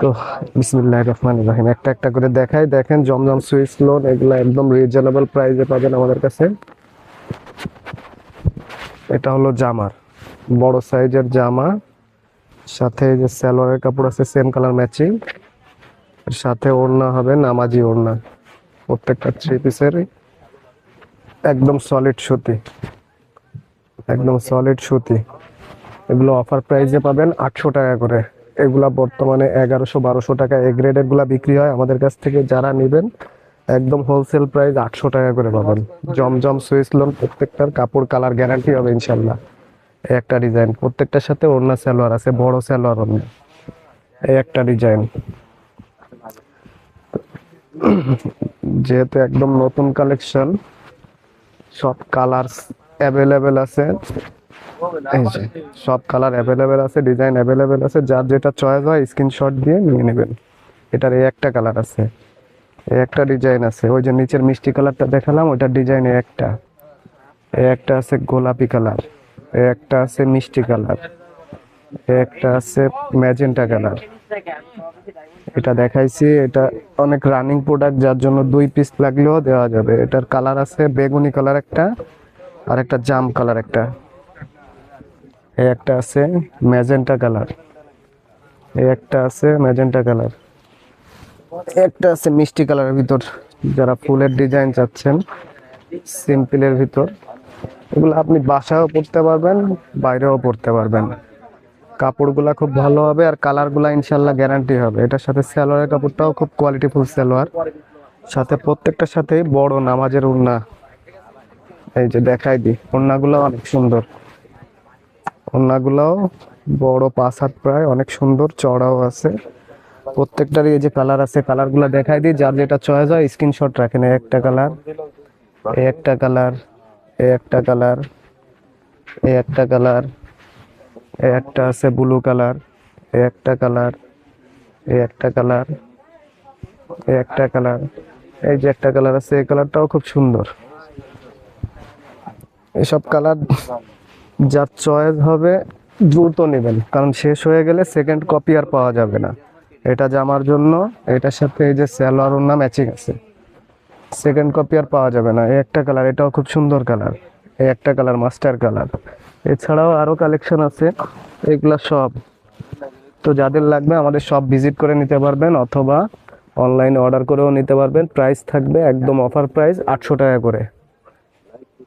তো বিসমিল্লাহ রহমান রহিম। একটা একটা করে দেখাই। দেখেন, জমজম সুইস লোন, এগুলো একদম রিজনেবল প্রাইসে পাবেন আমাদের কাছে। এটা হলো জামার বড় সাইজের জামা। সাথে যে সালোয়ারের কাপড় আছে সেম কালার ম্যাচিং সাথে ওড়না হবে, নামাজি ওড়না। প্রত্যেকটা থ্রি পিসের একদম সলিড সুতি। একদম সলিড সুতি। এগুলো অফার প্রাইসে পাবেন আটশো টাকা করে। এগুলা বর্তমানে এগারোশো, বারোশো টাকা এ গ্রেডেরগুলা বিক্রি হয় আমাদের কাছ থেকে। যারা নেবেন, একদম হোলসেল প্রাইস আটশো টাকা করে পাবেন জমজম সুইস লোন প্রত্যেকটার কাপড় কালার গ্যারান্টি হবে ইনশাল্লাহ একটা ডিজাইন প্রত্যেকটার সাথে অন্য সালোয়ার আছে, বড় সালোয়ার অন্য এই একটা ডিজাইন যেহেতু একদম নতুন কালেকশন সব কালার অ্যাভেলেবেল আছে। এই যে সব কালার অ্যাভেলেবেল আছে ডিজাইন অ্যাভেলেবেল আছে যার যেটা চয়েস হয় স্ক্রিনশট দিয়ে নিয়ে নেবেন। এটার এই একটা কালার আছে এই একটা ডিজাইন আছে। ওই যে নিচের মিষ্টি কালারটা দেখালাম ওইটার ডিজাইন একটা। এই একটা আছে গোলাপি কালার এই একটা আছে মিষ্টি কালার এই একটা আছে ম্যাজেন্টা কালার এটা দেখাইছি এটা অনেক রানিং প্রোডাক্ট যার জন্য দুই পিস লাগলেও দেওয়া যাবে। এটার কালার আছে বেগুনি কালার একটা আর একটা জাম কালার একটা। এই একটা আছে ম্যাজেন্টা কালার। এই একটা আছে ম্যাজেন্টা কালার। একটা আছে মিষ্টি কালারের ভিতর। যারা ফুলের ডিজাইন চাচ্ছেন, সিম্পলের ভিতর। এগুলো আপনি বাসায়ও পরতে পারবেন, বাইরেও পরতে পারবেন। কাপড়গুলা খুব ভালো হবে আর কালারগুলা ইনশাল্লাহ গ্যারান্টি হবে। এটার সাথে সালোয়ারের কাপড়টাও খুব কোয়ালিটিফুল সালোয়ার। সাথে প্রত্যেকটার সাথেই বড় নামাজের উন্না এই যে দেখাই দিই, ওড়নাগুলো অনেক সুন্দর। ওড়নাগুলোও বড় পাঁচ হাত প্রায়, অনেক সুন্দর চড়াও আছে। প্রত্যেকটারই এই যে কালার আছে কালারগুলো দেখাই দিই, যার যেটা চয়েস হয় স্ক্রিনশট রাখেন একটা কালার একটা কালার একটা কালার এই একটা কালার একটা আছে ব্লু কালার একটা কালার এই একটা কালার এই একটা কালার এই যে একটা কালার আছে, এই কালারটাও খুব সুন্দর। এসব কালার যার চয়েস হবে দ্রুত নেবেন, কারণ শেষ হয়ে গেলে সেকেন্ড কপি আর পাওয়া যাবে না। এটা জামার জন্য, এটার সাথে এই যে স্যালোয়ার ওর নাম ম্যাচিং আছে। সেকেন্ড কপি আর পাওয়া যাবে না। এই একটা কালার এটাও খুব সুন্দর কালার এই একটা কালার মাস্টার কালার এছাড়াও আরও কালেকশন আছে, এগুলা সব। তো যাদের লাগবে আমাদের সব ভিজিট করে নিতে পারবেন, অথবা অনলাইনে অর্ডার করেও নিতে পারবেন। প্রাইস থাকবে একদম অফার প্রাইস আটশো টাকা করে।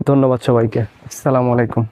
ধন্যবাদ সবাইকে। আসসালামু আলাইকুম।